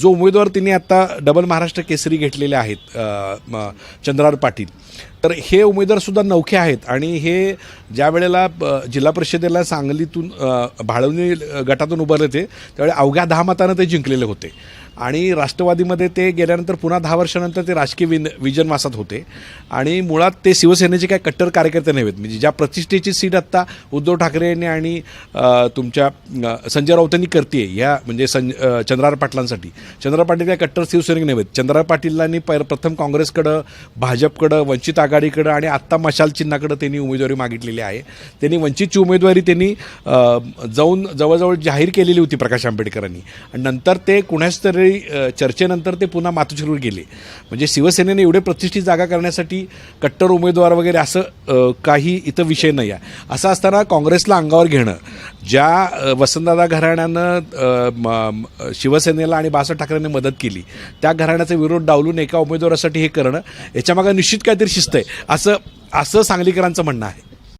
जो उमेदवार तिने आता डबल महाराष्ट्र केसरी घेतलेले आहेत चंद्रार पाटील. तर हे उमेदवारसुद्धा नौखे आहेत. आणि हे ज्या वेळेला जिल्हा परिषदेला सांगलीतून भाळवणी गटातून उभारले होते त्यावेळी अवघ्या दहा मतानं ते जिंकलेले होते. आणि राष्ट्रवादीमध्ये ते गेल्यानंतर पुन्हा दहा वर्षानंतर ते राजकीय विन विजन मासात होते. आणि मुळात ते शिवसेनेचे काय कट्टर कार्यकर्ते नव्हेत. म्हणजे ज्या प्रतिष्ठेची सीट आत्ता उद्धव ठाकरे यांनी आणि तुमच्या संजय संजय राऊतांनी करते ह्या म्हणजे सं चंद्रार पाटलांसाठी. चंद्रार पाटील काय कट्टर शिवसैनिक नव्हेत. चंद्रार पाटीलांनी प्रथम काँग्रेसकडं भाजपकडं वंचित आघाडीकडं आणि आत्ता मशाल चिन्हाकडं त्यांनी उमेदवारी मागितलेली आहे. त्यांनी वंचितची उमेदवारी त्यांनी जाऊन जवळजवळ जाहीर केलेली होती प्रकाश आंबेडकरांनी. आणि नंतर ते कुणाच तरी चर्चेनंतर ते पुन्हा मातोश्रीवर गेले. म्हणजे शिवसेनेने एवढे प्रतिष्ठित जागा करण्यासाठी कट्टर उमेदवार वगैरे असं काही इथं विषय नाही आहे. असं असताना काँग्रेसला अंगावर घेणं ज्या वसंतदादा घराण्यानं शिवसेनेला आणि बाळासाहेब ठाकरेंनी मदत केली त्या घराण्याचा विरोध डावलून एका उमेदवारासाठी हे करणं याच्यामागं निश्चित काहीतरी शिस्त आहे असं असं सांगलीकरांचं म्हणणं आहे.